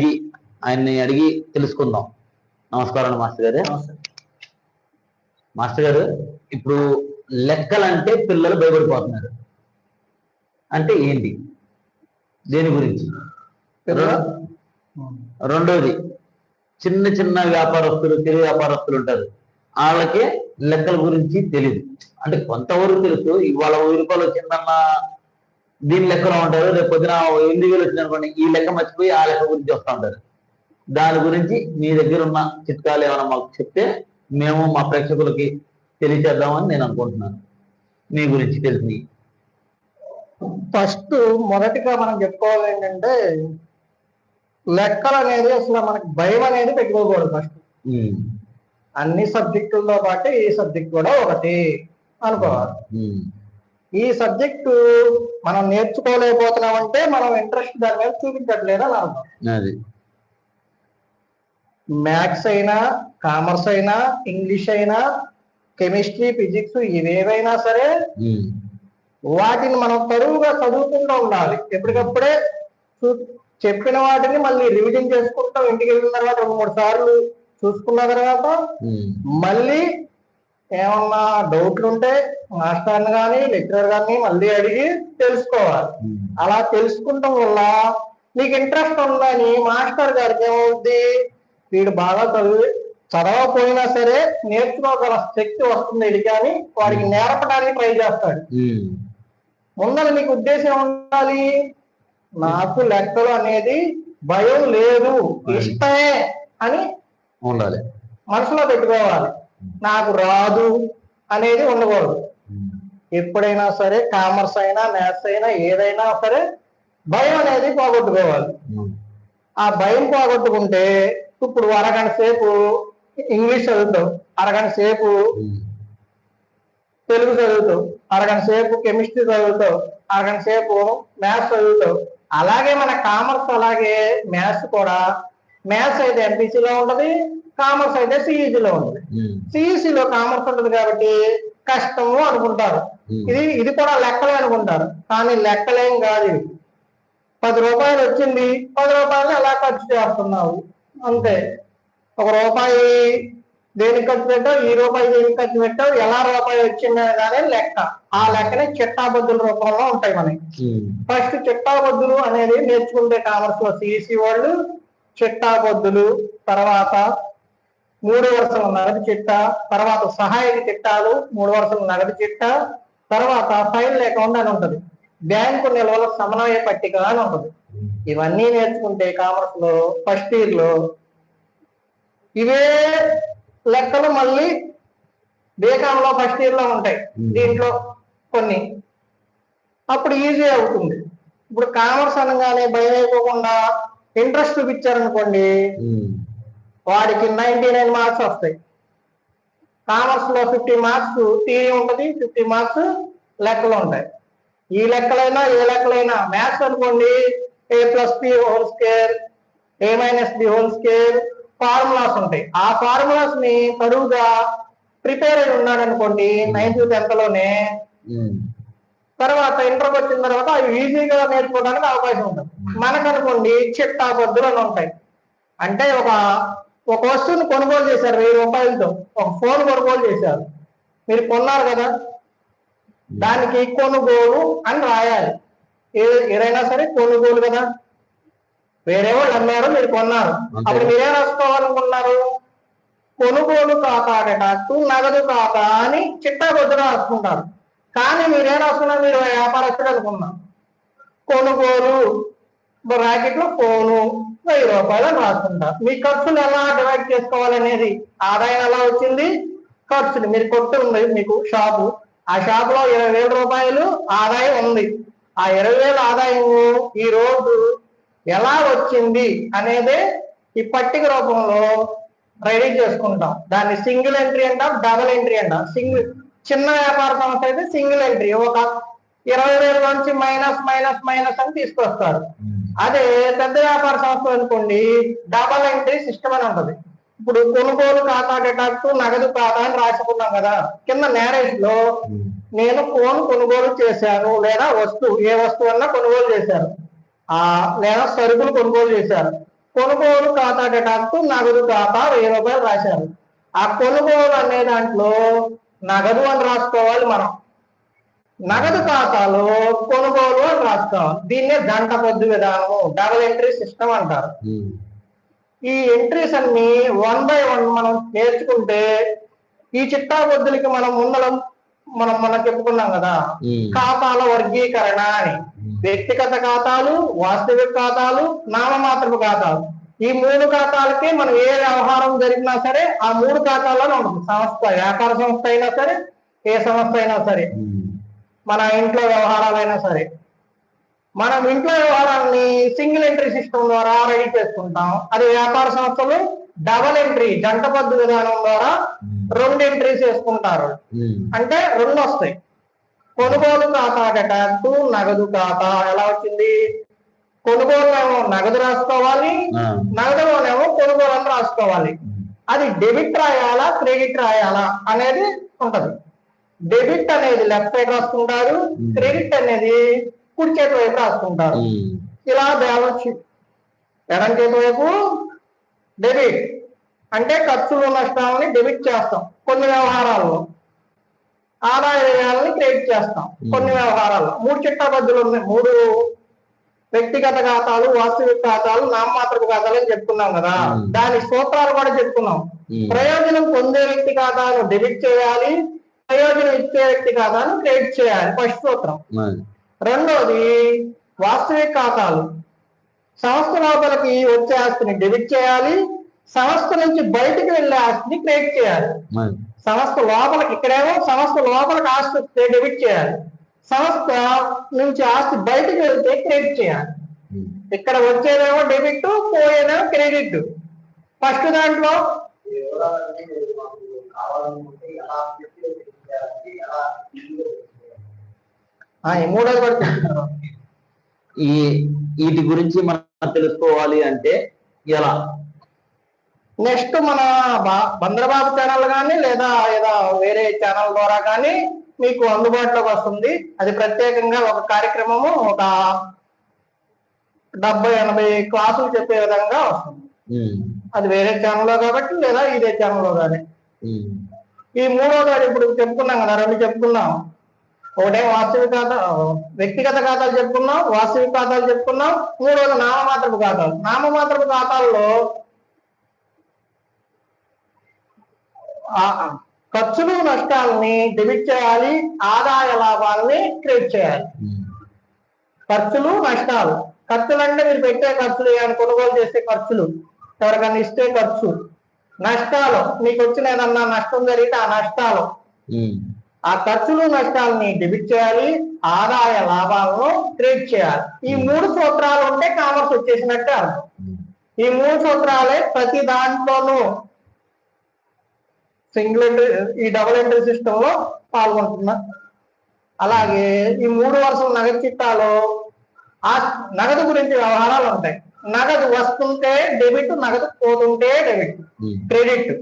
అడిగి ఆయన్ని అడిగి తెలుసుకుందాం. నమస్కారం మాస్టర్ గారు. మాస్టర్ గారు ఇప్పుడు లెక్కలంటే పిల్లలు భయపడిపోతున్నారు. అంటే ఏంటి? దేని గురించి? రెండోది చిన్న చిన్న వ్యాపారస్తులు తెలివి వ్యాపారస్తులు ఉంటారు. వాళ్ళకి లెక్కల గురించి తెలియదు అంటే కొంతవరకు తెలుసు ఇవాళ వెయ్యి రూపాయలు వచ్చిందన్న దీని లెక్కలో ఉంటారు. రేపు పొద్దున ఎనిమిది వేలు వచ్చింది అనుకోండి ఈ లెక్క మర్చిపోయి ఆ లెక్క గురించి వస్తూ ఉంటారు. దాని గురించి మీ దగ్గర ఉన్న చిట్కాలు ఏమైనా మాకు చెప్తే మేము మా ప్రేక్షకులకి తెలియచేద్దామని నేను అనుకుంటున్నాను. మీ గురించి తెలిసి. ఫస్ట్ మొదటిగా మనం చెప్పుకోవాలి ఏంటంటే లెక్కలు అనేది అసలు మనకి భయం అనేది పెట్టుకోకూడదు ఫస్ట్. అన్ని సబ్జెక్టులతో పాటు ఈ సబ్జెక్ట్ కూడా ఒకటి అనుకోవాలి. ఈ సబ్జెక్టు మనం నేర్చుకోలేకపోతున్నామంటే మనం ఇంట్రెస్ట్ దాని మీద చూపించట్లేదు అని అర్థం అది మ్యాథ్స్ అయినా కామర్స్ అయినా ఇంగ్లీష్ అయినా కెమిస్ట్రీ ఫిజిక్స్ ఇవేవైనా సరే. వాటిని మనం తరువుగా చదువుకుంటూ ఉండాలి ఎప్పటికప్పుడే చూ- చెప్పిన వాటిని మళ్ళీ రివిజన్ చేసుకుంటాం ఇంటికి వెళ్ళిన తర్వాత రెండు మూడు సార్లు చూసుకున్న తర్వాత. మళ్ళీ ఏమన్నా డౌట్లు ఉంటే మాస్టర్ని కానీ లెక్చరర్ గారిని మళ్ళీ అడిగి తెలుసుకోవాలి. ఉమ్. అలా తెలుసుకుంటాం వల్ల నీకు ఇంట్రెస్ట్ ఉందని మాస్టర్ గారికి ఏమవుద్ది? వీడు బాగా చదివి చదవకపోయినా సరే నేర్చుకోగల శక్తి వస్తుంది ఇది కానీ వాడికి నేర్పడానికి ట్రై చేస్తాడు. ఉమ్. ముందర నీకు ఉద్దేశం ఉండాలి? నాకు లెక్కలు అనేది భయం లేదు ఇష్టమే అని ఉండాలి. మనసులో పెట్టుకోవాలి. నాకు రాదు అనేది ఉండకూడదు. ఎప్పుడైనా సరే కామర్స్ అయినా మ్యాథ్స్ అయినా ఏదైనా సరే భయం అనేది పోగొట్టుకోవాలి. ఆ భయం పోగొట్టుకుంటే ఇప్పుడు అరగంట సేపు ఇంగ్లీష్ చదువుతావు అరగంట సేపు. తెలుగు చదువుతావు అరగంట సేపు కెమిస్ట్రీ చదువుతావు అరగంట సేపు మ్యాథ్స్ చదువుతావు అలాగే మన కామర్స్ అలాగే మ్యాథ్స్ కూడా మ్యాథ్స్ అయితే MPC లో ఉంటది కామర్స్ అయితే CEC లో ఉంటది ఉమ్. CEC లో కామర్స్ ఉంటది కాబట్టి కష్టము అనుకుంటారు. ఇది ఇది కూడా లెక్కలే అనుకుంటారు. కానీ లెక్కలేం కాదు ఇవి పది రూపాయలు వచ్చింది పది రూపాయలు ఎలా ఖర్చు చేస్తున్నావు? అంతే. ఒక రూపాయి దేనికి ఖర్చు పెట్టావు? ఈ రూపాయి దేనికి ఖర్చు పెట్టావు? ఎలా రూపాయి వచ్చింది కానీ లెక్క. ఆ లెక్కనే చిట్టాబద్దుల రూపంలో ఉంటాయి మనకి. ఫస్ట్ చిట్టాబద్దులు అనేది నేర్చుకుంటే కామర్స్లో సిఈసి వాళ్ళు చిట్టాబద్దులు తర్వాత మూడు వరుసల నగదు చిట్టా తర్వాత సహాయక చిట్టాలు మూడు వరుసల నగదు చిట్టా తర్వాత ఫైనల్ అకౌంట్ అని ఉంటది. బ్యాంకు నిల్వల సమన్వయ పట్టిక అని ఉంటది. ఇవన్నీ నేర్చుకుంటే కామర్స్లో ఫస్ట్ ఇయర్లో ఇవే లెక్కలు మళ్ళీ బీకామ్లో ఫస్ట్ ఇయర్లో ఉంటాయి దీంట్లో కొన్ని. అప్పుడు ఈజీ అవుతుంది. ఇప్పుడు కామర్స్ అనగానే భయం అయిపోకుండా ఇంట్రెస్ట్ చూపించారనుకోండి. వాడికి నైన్టీ నైన్ మార్క్స్ వస్తాయి. కామర్స్లో ఫిఫ్టీ మార్క్స్ థియరీ ఉంటుంది ఫిఫ్టీ మార్క్స్ లెక్కలు ఉంటాయి. ఈ లెక్కలైనా ఏ లెక్కలైనా మ్యాథ్స్ అనుకోండి A plus B whole square A minus B whole square formulas ఉంటాయి. ఆ ఫార్ములాస్ని తరువుగా ప్రిపేర్ అయి ఉన్నాడు అనుకోండి నైన్త్ టెన్త్లోనే ఉమ్. తర్వాత ఇంటర్కి వచ్చిన తర్వాత అవి ఈజీగా నేర్చుకోవడానికి అవకాశం ఉంటుంది. మనకనుకోండి చిట్టా బద్దులు అని ఉంటాయి. అంటే ఒక ఒక వస్తువుని కొనుగోలు చేశారు వెయ్యి రూపాయలతో. ఒక ఫోన్ కొనుగోలు చేశారు. మీరు కొన్నారు కదా? దానికి కొనుగోలు అని రాయాలి. ఏదైనా సరే కొనుగోలు కదా? వేరే వాళ్ళు అమ్మారు మీరు కొన్నారు. అప్పుడు మీరేం రాసుకోవాలనుకున్నారు? కొనుగోలు అటు నగదు ఖాతా అని చిట్టా బొద్దు రాసుకుంటారు. కానీ మీరేం రాసుకున్నారు? మీరు వ్యాపారస్తుడు అనుకున్నారు. కొనుగోలు బ్రాకెట్లో ఫోను వెయ్యి రూపాయలు అని రాసుకుంటారు మీ ఖర్చులు ఎలా డివైడ్ చేసుకోవాలనేది ఆదాయం ఎలా వచ్చింది? ఖర్చులు మీరు కొట్టు ఉంది మీకు షాపు. ఆ షాప్లో ఇరవై వేల రూపాయలు ఆదాయం ఉంది. ఆ ఇరవై వేల ఆదాయం ఈ రోజు ఎలా వచ్చింది అనేది ఈ పట్టిక రూపంలో రెడీ చేసుకుంటాం. దాన్ని సింగిల్ ఎంట్రీ అంటాం డబుల్ ఎంట్రీ అంటాం. సింగిల్ చిన్న వ్యాపార సంస్థ అయితే సింగిల్ ఎంట్రీ. ఒక ఇరవై వేల నుంచి మైనస్ మైనస్ మైనస్ అని తీసుకొస్తారు. అదే పెద్ద వ్యాపార సంస్థ అనుకోండి డబల్ ఎంట్రీ సిస్టమ్ అని ఉంటది. ఇప్పుడు కొనుగోలు ఖాతా డేటాకు నగదు ఖాతా అని రాసుకున్నాం కదా కింద నేరేజ్లో ఉమ్. నేను ఫోన్ కొనుగోలు చేశాను లేదా వస్తువు ఏ వస్తువు అన్నా కొనుగోలు చేశాను. ఆ లేదా సరుకులు కొనుగోలు చేశారు కొనుగోలు ఖాతా డేటాకు నగదు ఖాతా వెయ్యి రూపాయలు రాశారు ఆ కొనుగోలు అనే దాంట్లో నగదు అని రాసుకోవాలి మనం. నగదు ఖాతాలో కొనుగోలు అని రాసుకోవాలి దీన్నే జంట పొద్దు విధానము డబుల్ ఎంట్రీ సిస్టమ్ అంటారు. ఈ ఎంట్రీస్ అన్ని వన్ బై వన్ మనం నేర్చుకుంటే ఈ చిట్టా పొద్దులకి మనం ముందరం మనం మనం చెప్పుకున్నాం కదా ఖాతాల వర్గీకరణ అని. వ్యక్తిగత ఖాతాలు వాస్తవిక ఖాతాలు నామమాత్రపు ఖాతాలు. ఈ మూడు ఖాతాలకి మనం ఏ వ్యవహారం జరిగినా సరే ఆ మూడు ఖాతాల్లోనే ఉంటుంది. సంస్థ వ్యాపార సంస్థ అయినా సరే ఏ సంస్థ అయినా సరే. మన ఇంట్లో వ్యవహారాలైనా సరే. మనం ఇంట్లో వ్యవహారాన్ని సింగిల్ ఎంట్రీ సిస్టమ్ ద్వారా రెడీ చేసుకుంటాం. అది వ్యాపార సంస్థలు డబల్ ఎంట్రీ జంట పద్దు విధానం ద్వారా రెండు ఎంట్రీస్ వేసుకుంటారు అంటే రెండు వస్తాయి. కొనుగోలు ఖాతా డేటాకు నగదు ఖాతా ఎలా వచ్చింది? కొనుగోలునేమో నగదు రాసుకోవాలి. నగదులోనేమో కొనుగోలు అని రాసుకోవాలి. అది డెబిట్ రాయాలా క్రెడిట్ రాయాలా అనేది ఉంటది. డెబిట్ అనేది లెఫ్ట్ సైడ్ రాసుకుంటారు క్రెడిట్ అనేది కుడి చేతి వైపు రాసుకుంటారు ఇలా బ్యాలెన్స్ షీట్. ఎడం చేతి వైపు డెబిట్. అంటే ఖర్చులు నష్టాలని డెబిట్ చేస్తాం కొన్ని వ్యవహారాల్లో. ఆదాయ వ్యయాలని క్రెడిట్ చేస్తాం కొన్ని వ్యవహారాల్లో. మూడు చిట్టా బద్దులు ఉన్నాయి. మూడు వ్యక్తిగత ఖాతాలు వాస్తవిక ఖాతాలు నామమాత్రపు ఖాతాలు అని చెప్పుకున్నాం కదా. దాని సూత్రాలు కూడా చెప్పుకున్నాం. ప్రయోజనం పొందే వ్యక్తి ఖాతాను డెబిట్ చేయాలి. ప్రయోజనం ఇచ్చే వ్యక్తి ఖాతాను క్రెడిట్ చేయాలి. ఫస్ట్ సూత్రం. రెండోది వాస్తవిక ఖాతాలు. సంస్థ లోపలికి వచ్చే ఆస్తిని డెబిట్ చేయాలి. సంస్థ నుంచి బయటికి వెళ్ళే ఆస్తిని క్రెడిట్ చేయాలి. సంస్థ లోపలికి ఇక్కడేమో సంస్థ లోపలికి ఆస్తి వస్తే డెబిట్ చేయాలి. సంస్థ నుంచి ఆస్తి బయటికి వెళ్తే క్రెడిట్ చేయాలి. ఇక్కడ వచ్చేదేమో డెబిట్ పోయేదేమో క్రెడిట్. ఫస్ట్ దాంట్లో మూడోది ఈ వీటి గురించి మనం తెలుసుకోవాలి అంటే ఎలా? నెక్స్ట్ మన బా- బంద్రబాబు ఛానల్ కానీ లేదా ఏదో వేరే ఛానల్ ద్వారా కానీ మీకు అందుబాటులోకి వస్తుంది. అది ప్రత్యేకంగా ఒక కార్యక్రమము ఒక డెబ్బై ఎనభై క్లాసులు చెప్పే విధంగా వస్తుంది. అది వేరే ఛానల్లో కాబట్టి లేదా ఇదే ఛానల్లో కానీ ఈ మూడో గారు ఇప్పుడు చెప్పుకున్నాం కదా రెండు చెప్పుకున్నాం. ఒకటే వాస్తవిక ఖాతా వ్యక్తిగత ఖాతాలు చెప్పుకున్నాం వాస్తవిక ఖాతాలు చెప్పుకున్నాం మూడోది నామమాత్రపు ఖాతాలు. నామమాత్రపు ఖాతాల్లో ఖర్చులు నష్టాలని డెబిట్ చేయాలి ఆదాయ లాభాలని క్రియేట్ చేయాలి. ఖర్చులు నష్టాలు. ఖర్చులు అంటే మీరు పెట్టే ఖర్చులు ఏమైనా కొనుగోలు చేసే ఖర్చులు ఎవరికైనా ఇస్తే ఖర్చు. నష్టాలు. మీకు వచ్చిన ఏదన్నా నష్టం జరిగితే ఆ నష్టాలు. ఆ ఖర్చులు నష్టాలని డెబిట్ చేయాలి ఆదాయ లాభాలను క్రెడిట్ చేయాలి. ఈ మూడు సూత్రాలు ఉంటే కామర్స్ వచ్చేసినట్టే అర్థం. ఈ మూడు సూత్రాలే ప్రతి దాంట్లోనూ సింగిల్ ఎంట్రీ ఈ డబుల్ ఎంట్రీ సిస్టమ్లో పాల్గొంటున్నా. అలాగే ఈ మూడు వరుసల నగదు చిట్టాలో ఆ నగదు గురించి వ్యవహారాలు ఉంటాయి. నగదు వస్తుంటే డెబిట్ నగదు పోతుంటే డెబిట్. క్రెడిట్.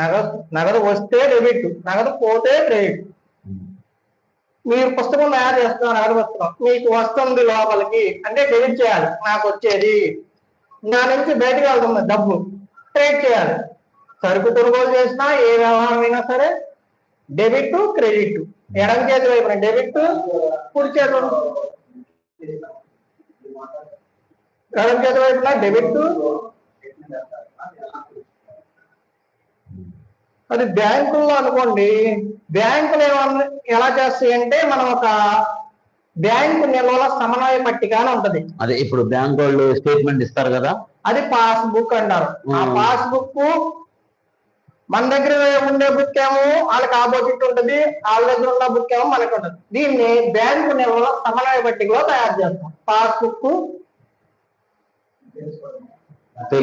నగదు నగదు వస్తే డెబిట్ నగదు పోతే క్రెడిట్. మీరు పుస్తకం తయారు చేస్తున్నారు నగదు పుస్తకం మీకు వస్తుంది లోపలికి అంటే డెబిట్ చేయాలి. నాకు వచ్చేది. నా నుంచి బయటకు వెళ్తుంది డబ్బు. ట్రేడ్ చేయాలి. సరుకు కొనుగోలు చేసినా ఏ వ్యవహారం అయినా సరే డెబిట్ క్రెడిట్. ఎడం చేతి వైపున డెబిట్ కుడి చేతి ఎడం చేతి వైపున డెబిట్? అది బ్యాంకుల్లో అనుకోండి బ్యాంకులు ఏమన్నా ఎలా చేస్తాయి అంటే మనం ఒక బ్యాంకు నిల్వల సమన్వయ పట్టిక అని ఉంటది. అదే ఇప్పుడు బ్యాంక్ వాళ్ళు స్టేట్మెంట్ ఇస్తారు కదా? అది పాస్బుక్ అంటారు. ఆ Hmm. పాస్బుక్ మన దగ్గర ఉండే బుక్ ఏమో వాళ్ళకి ఆపోజిట్ ఉంటుంది వాళ్ళ దగ్గర ఉన్న బుక్ ఏమో మనకు ఉంటుంది. దీన్ని బ్యాంకు నిల్వల సమన్వయ పట్టికలో తయారు చేస్తాం. పాస్బుక్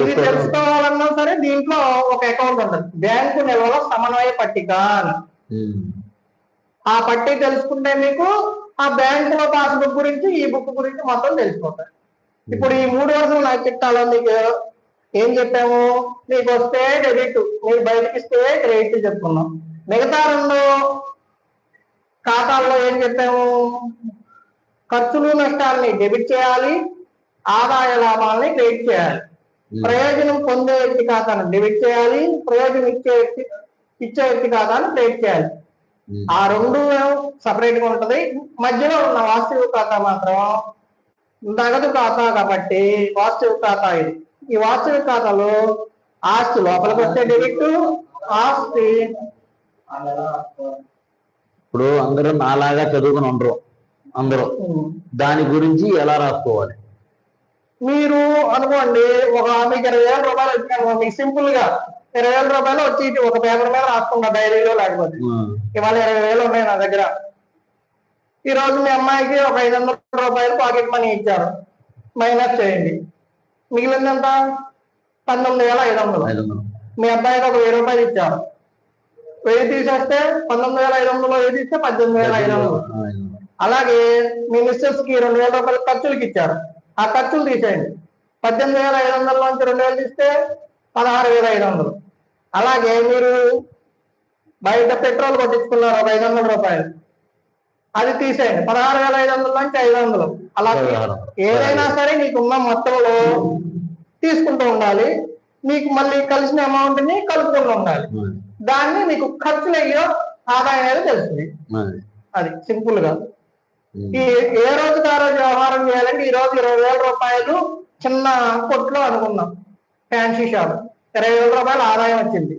ఇది తెలుసుకోవాలన్నా సరే దీంట్లో ఒక అకౌంట్ ఉంటుంది. బ్యాంకు నిల్వల సమన్వయ పట్టిక ఆ పట్టి తెలుసుకుంటే మీకు ఆ బ్యాంక్లో పాస్బుక్ గురించి ఈ బుక్ గురించి మొత్తం తెలిసిపోతాయి. ఇప్పుడు ఈ మూడు రోజులు నాకు చిట్టాలో మీకు? ఏం చెప్పాము? మీకు వస్తే డెబిట్ మీరు బయటకి ఇస్తే క్రెడిట్ చెప్పుకున్నాం. మిగతా రెండు ఖాతాల్లో ఏం చెప్పాము? ఖర్చులు నష్టాలని డెబిట్ చేయాలి. ఆదాయ లాభాలని క్రెడిట్ చేయాలి. ప్రయోజనం పొందే వ్యక్తి ఖాతాను డెబిట్ చేయాలి ప్రయోజనం ఇచ్చే వ్యక్తి ఇచ్చే వ్యక్తి ఖాతాను క్రెడిట్ చేయాలి. ఉమ్. ఆ రెండు సపరేట్గా ఉంటది. మధ్యలో ఉన్న వాస్తవిక ఖాతా మాత్రం నగదు ఖాతా కాబట్టి వాస్తవిక ఖాతా ఇది. ఈ వాస్తవిక ఖాతాలో ఆస్తి లోపలికి వస్తే డెబిట్ ఆస్తి ఇప్పుడు అందరూ నాలాగా చదువుకుని ఉండరు అందరూ. ఉమ్, దాని గురించి ఎలా రాసుకోవాలి? మీరు అనుకోండి ఒక మీకు ఇరవై వేల రూపాయలు వచ్చినాయి మీకు సింపుల్గా ఇరవై వేల రూపాయలు వచ్చి ఒక పేపర్ మీద రాసుకుంటా డైరీలో లేకపోతే. ఇవాళ ఇరవై వేలు ఉన్నాయి నా దగ్గర. ఈ రోజు మీ అమ్మాయికి ఒక ఐదు వందల రూపాయలు పాకెట్ మనీ ఇచ్చారు. మైనస్ చేయండి. మిగిలింది ఎంత? పంతొమ్మిది వేల ఐదు వందలు. మీ అబ్బాయికి ఒక వెయ్యి రూపాయలు ఇచ్చారు. వెయ్యి తీసేస్తే పంతొమ్మిది వేల ఐదు వందలు వెయ్యి తీస్తే పద్దెనిమిది వేల ఐదు వందలు. ఆ, ఐదు వందలు. అలాగే మీ మిస్సెస్కి రెండు వేల రూపాయలు ఖర్చులకి ఇచ్చారు. ఆ ఖర్చులు తీసేయండి పద్దెనిమిది వేల ఐదు వందల నుంచి రెండు వేలు తీస్తే పదహారు వేల ఐదు వందలు అలాగే మీరు బయట పెట్రోల్ కొట్టించుకున్నారు ఒక ఐదు వందల రూపాయలు అది తీసేయండి పదహారు వేల ఐదు వందల నుంచి ఐదు వందలు అలా. ఏదైనా సరే నీకున్న మొత్తంలో తీసుకుంటూ ఉండాలి మీకు మళ్ళీ కలిసిన అమౌంట్ని కలుపుకుంటూ ఉండాలి. దాన్ని మీకు ఖర్చులు అయ్యో ఆదాయం అనేది తెలుస్తుంది అది. సింపుల్గా. ఈ ఏ రోజుకి ఆ రోజు వ్యవహారం చేయాలంటే ఈ రోజు ఇరవై వేల రూపాయలు చిన్న కొట్లో అనుకున్నాం ఫ్యాన్సీ షాప్ ఇరవై వేల రూపాయలు ఆదాయం వచ్చింది.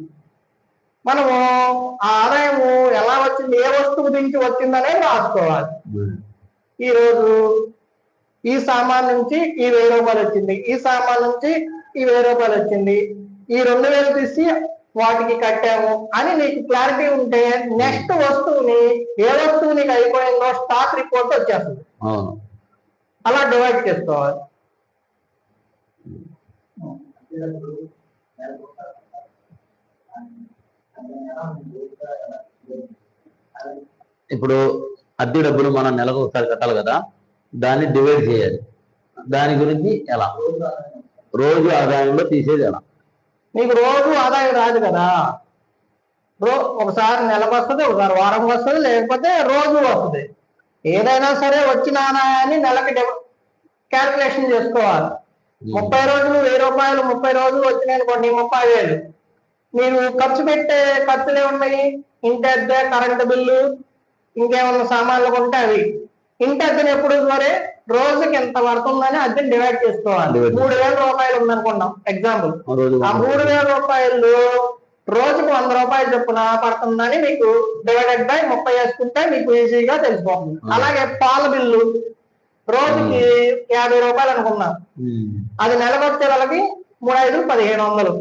మనము ఆ ఆదాయము ఎలా వచ్చింది ఏ వస్తువు నుంచి వచ్చిందనేది రాసుకోవాలి. ఈ రోజు ఈ సామాన్ నుంచి ఈ వెయ్యి రూపాయలు వచ్చింది ఈ సామాన్ నుంచి ఈ వెయ్యి రూపాయలు వచ్చింది ఈ రెండు వేలు తీసి వాటికి కట్టాము అని నీకు క్లారిటీ ఉంటే నెక్స్ట్ వస్తువుని ఏ వస్తువు నీకు అయిపోయిందో స్టాక్ రిపోర్ట్ వచ్చేస్తుంది. అలా డివైడ్ చేసుకోవాలి. ఇప్పుడు అద్దె డబ్బులు మనం నెలకు ఒకసారి కట్టాలి కదా దాన్ని డివైడ్ చేయాలి. దాని గురించి ఎలా? రోజు ఆదాయంలో తీసేది ఎలా? నీకు రోజు ఆదాయం రాదు కదా. రో ఒకసారి నెలకు వస్తుంది ఒకసారి వారం వస్తుంది లేకపోతే రోజు వస్తుంది. ఏదైనా సరే వచ్చిన ఆదాయాన్ని నెలకి క్యాల్కులేషన్ చేసుకోవాలి. ముప్పై రోజులు వెయ్యి రూపాయలు ముప్పై రోజులు వచ్చినాయి అనుకోండి ముప్పై వేలు. మీరు ఖర్చు పెట్టే ఖర్చులు ఏమున్నాయి? ఇంటి అద్దె కరెంటు బిల్లు ఇంకేమన్నా సామాన్లు కొంటే అవి. ఇంటి అద్దెని ఎప్పుడు మరి రోజుకి ఎంత పడుతుందని అద్దెని డివైడ్ చేసుకోవాలి. మూడు వేల రూపాయలు ఉందనుకున్నాం ఎగ్జాంపుల్ ఆ మూడు వేల రూపాయలు రోజుకు వంద రూపాయలు చొప్పున పడుతుందని మీకు డివైడెడ్ బై ముప్పై వేసుకుంటే మీకు ఈజీగా తెలిసిపోతుంది. అలాగే పాల బిల్లు రోజుకి యాభై రూపాయలు అనుకున్నాం. అది నెలకు వచ్చే వాళ్ళకి మూడు ఐదు పదిహేను వందలు.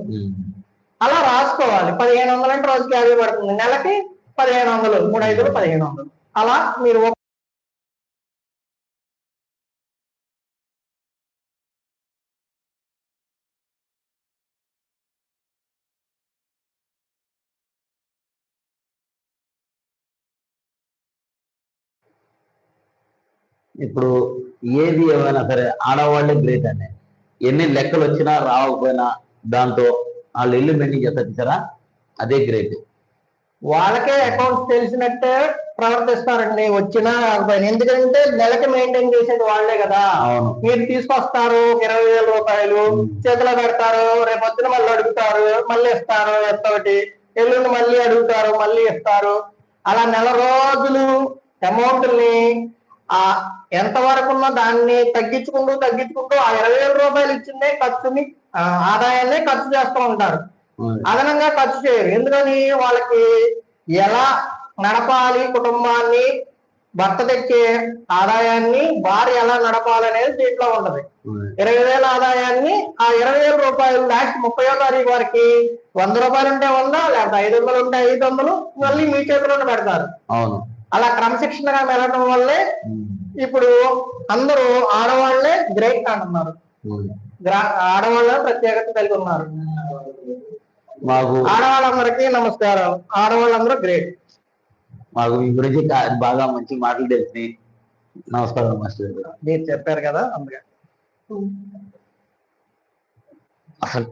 అలా రాసుకోవాలి. పదిహేను వందలు అంటే రోజుకి యాభై పడుతుంది. నెలకి పదిహేను వందలు మూడు ఐదులు పదిహేను వందలు. అలా మీరు ఇప్పుడు ఏది ఏమైనా సరే ఆడవాళ్ళే గ్రేట్ అండి. ఎన్ని లెక్కలు వచ్చినా రావకపోయినా దాంతో వాళ్ళు ఇల్లు మెయింటైన్ చేస్తారు చూసారా? అదే గ్రేట్ వాళ్ళకే అకౌంట్స్ తెలిసినట్టే ప్రవర్తిస్తారండి. వచ్చినా రాకపోయినా. ఎందుకంటే నెలకి మెయింటైన్ చేసేది వాళ్ళే కదా. అవును. మీరు తీసుకొస్తారు ఇరవై వేల రూపాయలు చేతిలో పెడతారు రేపు పొద్దున మళ్ళీ అడుగుతారు మళ్ళీ ఇస్తారు ఎంతోటి ఎల్లుండి మళ్ళీ అడుగుతారు మళ్ళీ ఇస్తారు. అలా నెల రోజులు అమౌంట్ని ఆ ఎంత వరకు ఉన్న దాన్ని తగ్గించుకుంటూ తగ్గించుకుంటూ ఆ ఇరవై వేల రూపాయలు ఇచ్చిందే ఖర్చుని ఆదాయాన్ని ఖర్చు చేస్తూ ఉంటారు. అదనంగా ఖర్చు చేయరు. ఎందుకని? వాళ్ళకి ఎలా నడపాలి కుటుంబాన్ని భర్త తెచ్చే ఆదాయాన్ని భార్య ఎలా నడపాలనేది దీంట్లో ఉంటది అవును. ఇరవై వేల ఆదాయాన్ని ఆ ఇరవై వేల రూపాయలు లాస్ట్ ముప్పయో తారీఖు వరకు వంద రూపాయలు ఉంటే వంద లేకపోతే ఐదు వందలు ఉంటే ఐదు వందలు మళ్ళీ మీ చేతిలోనే పెడతారు. అవును. అలా క్రమశిక్షణగా వెళ్ళడం వల్లే. ఇప్పుడు అందరూ ఆడవాళ్ళే గ్రేట్ అంటున్నారు ఆడవాళ్ళే ప్రత్యేకత కలిగి ఉన్నారు. మాకు ఆడవాళ్ళందరికీ నమస్కారం. ఆడవాళ్ళందరూ గ్రేట్. మాకు మీ గురించి బాగా మంచి మాటలు తెలిసినాయి. నమస్కారం మాస్టర్ మీరు చెప్పారు కదా అందుకే. అసలు